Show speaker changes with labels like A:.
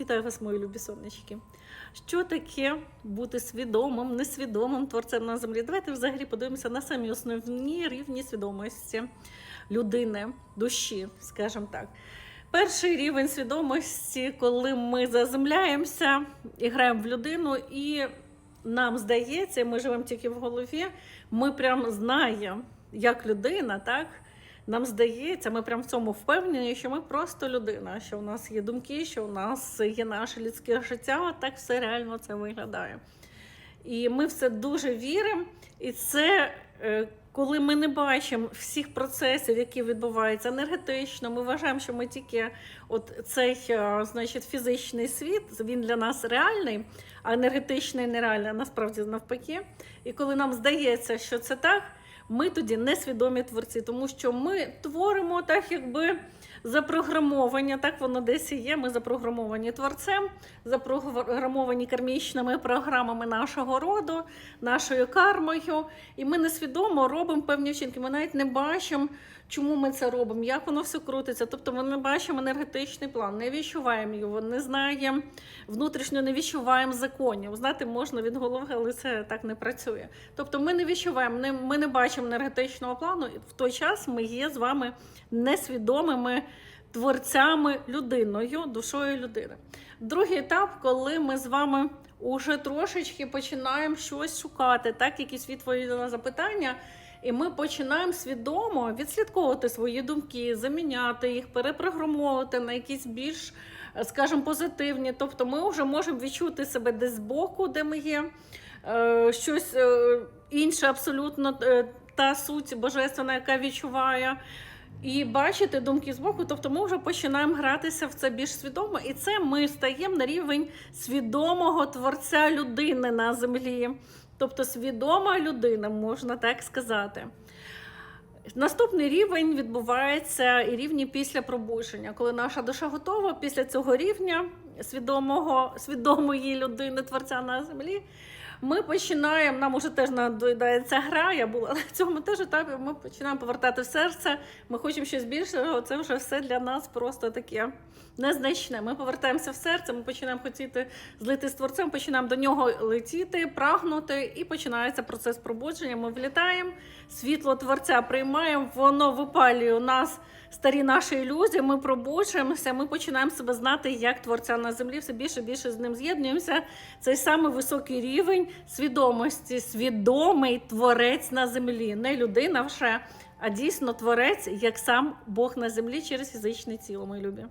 A: Вітаю вас, мої любі сонечки. Що таке бути свідомим, несвідомим творцем на землі? Давайте взагалі подивимося на самі основні рівні свідомості людини, душі, скажімо так. Перший рівень свідомості, коли ми заземляємося і граємо в людину, і нам здається, ми живемо тільки в голові, ми прям знаємо, як людина, так? Нам здається, ми прям в цьому впевнені, що ми просто людина, що у нас є думки, що у нас є наше людське життя, так все реально це виглядає. І ми в це дуже віримо. І це е, коли ми не бачимо всіх процесів, які відбуваються енергетично, ми вважаємо, що ми тільки от цей е, значить, фізичний світ, він для нас реальний, а енергетичний нереальний, а насправді навпаки. І коли нам здається, що це так, ми тоді несвідомі творці, тому що ми творимо так, якби запрограмовані, так воно десь і є. Ми запрограмовані творцем, запрограмовані кармічними програмами нашого роду, нашою кармою. І ми несвідомо робимо певні вчинки. Ми навіть не бачимо, чому ми це робимо, як воно все крутиться. Тобто ми не бачимо енергетичний план, не відчуваємо його, не знаємо внутрішньо, не відчуваємо законів. Знаєте, можна від голови, але це так не працює. Тобто ми не відчуваємо, не- ми не бачимо енергетичного плану, в той час ми є з вами несвідомими творцями людиною, душою людини. Другий етап, коли ми з вами уже трошечки починаємо щось шукати, так, якісь відповіді на запитання. І ми починаємо свідомо відслідковувати свої думки, заміняти їх, перепрограмовувати на якісь більш, е, скажімо, позитивні. Тобто ми вже можемо відчути себе десь збоку, де ми є, е, щось е, інше, абсолютно та суть божественна, яка відчуває. І бачити думки збоку, тобто ми вже починаємо гратися в це більш свідомо, і це ми стаємо на рівень свідомого творця людини на землі. Тобто свідома людина, можна так сказати. Наступний рівень відбувається і рівні після пробудження, коли наша душа готова після цього рівня свідомого, свідомої людини, творця на землі. Ми починаємо, нам уже теж надоїдається гра, я була на цьому теж етапі. Ми починаємо повертати в серце. Ми хочемо щось більшого. Це вже все для нас просто таке незначне. Ми повертаємося в серце, ми починаємо хотіти злити з творцем, починаємо до нього летіти, прагнути, і починається процес пробудження. Ми влітаємо, світло творця приймаємо, воно випалює у нас старі наші ілюзії. Ми пробуджуємося, ми починаємо себе знати як творця на землі. Все більше і більше з ним з'єднуємося. Цей самий високий рівень свідомості, свідомий творець на землі, не людина вже, а дійсно творець, як сам Бог на землі через фізичне тіло, мої любі.